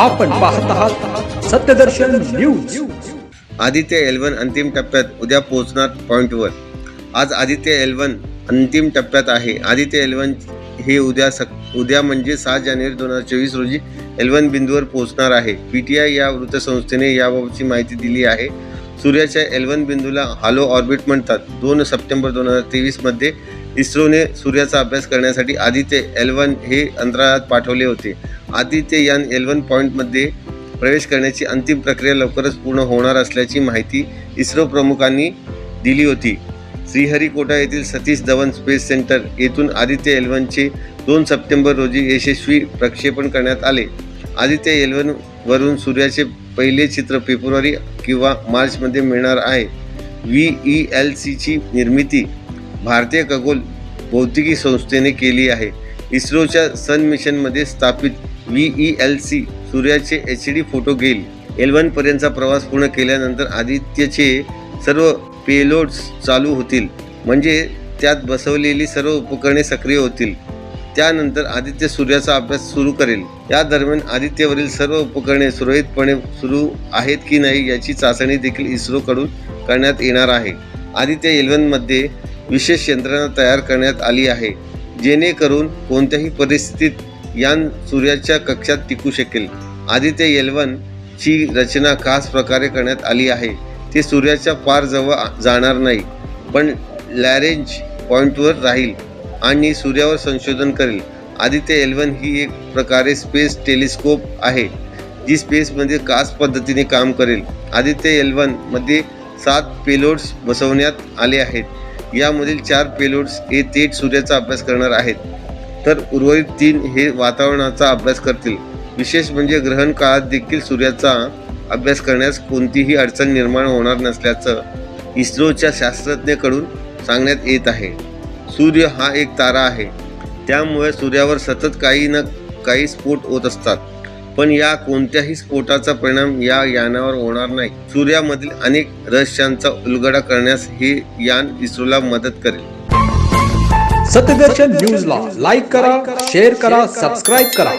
आपण पाहत आहात सत्यदर्शन न्यूज. आदित्य एलवन अंतिम टप्प्यात उद्या पोहोचणार पॉईंटवर आज आदित्य एलवन अंतिम टप्प्यात आहे. आदित्य एलवन हे उद्या सक उद्या म्हणजे सात जानेवारी दोन हजार चोवीस रोजी एलवन बिंदूवर पोहोचणार आहे. पी टी आय या वृत्तसंस्थेने याबाबतची माहिती दिली आहे. सूर्याच्या एलवन बिंदूला हालो ऑर्बिट म्हणतात. दोन सप्टेंबर दोन हजार तेवीसमध्ये इस्रोने सूर्याचा अभ्यास करण्यासाठी आदित्य एलवन हे अंतराळात पाठवले होते. आदित्य यान एलवन पॉईंटमध्ये प्रवेश करण्याची अंतिम प्रक्रिया लवकरच पूर्ण होणार असल्याची माहिती इस्रो प्रमुखांनी दिली होती. श्रीहरिकोटा येथील सतीश धवन स्पेस सेंटर येथून आदित्य एलवनचे दोन सप्टेंबर रोजी यशस्वी प्रक्षेपण करण्यात आले. आदित्य एलवनवरून सूर्याचे पहिले चित्र फेब्रुवारी किंवा मार्चमध्ये मिळणार आहे. व्ही ई एल सीची निर्मिती भारतीय खगोल भौतिकी संस्थेने केली आहे. इस्रोच्या सन मिशनमध्ये स्थापित व्ही ई एल सी सूर्याचे एच डी फोटो घेईल. एल पर्यंतचा प्रवास पूर्ण केल्यानंतर आदित्यचे सर्व पेलोड्स चालू होतील. म्हणजे त्यात बसवलेली सर्व उपकरणे सक्रिय होतील. त्यानंतर आदित्य सूर्याचा अभ्यास सुरू करेल. या दरम्यान आदित्यवरील सर्व उपकरणे सुरळीतपणे सुरू आहेत की नाही याची चाचणी देखील इस्रोकडून करण्यात येणार आहे. आदित्य एलवनमध्ये विशेष यंत्रणा तयार करण्यात आली आहे जेणेकरून कोणत्याही परिस्थितीत यान सूर्याच्या कक्षात टिकू शकेल. आदित्य एलवन ची रचना खास प्रकारे करण्यात आली आहे. ते सूर्याच्या फार जवळ जाणार नाही पण लॅरेंज पॉईंटवर राहील. आणि सूर्यावर संशोधन करेल. आदित्य एलवन ही एक प्रकारे स्पेस टेलिस्कोप आहे जी स्पेसमध्ये म्हणजे कास पद्धतीने काम करेल. आदित्य एल्वनमध्ये सात पेलोड्स बसवण्यात आले आहेत. यामधील चार पेलोड्स हे थेट सूर्याचा अभ्यास करणार आहेत. तर उर्वरित तीन हे वातावरणाचा अभ्यास करतील. विशेष म्हणजे ग्रहण काळात देखील सूर्याचा अभ्यास करण्यास कोणतीही अडचण निर्माण होणार नसल्याचं इस्रोच्या शास्त्रज्ञकडून सांगण्यात येत आहे. सूर्य हा एक तारा आहे. त्यामुळे सूर्यावर सतत काही ना काही स्फोट होत असतात. पण या कोणत्याही स्फोटाचा परिणाम या यानावर होणार नाही. सूर्यामधील अनेक रहस्यांचा उलगडा करण्यास हे यान इस्रोला मदत करेल. सत्यदर्शन न्यूजला लाईक करा शेअर करा सबस्क्राईब करा.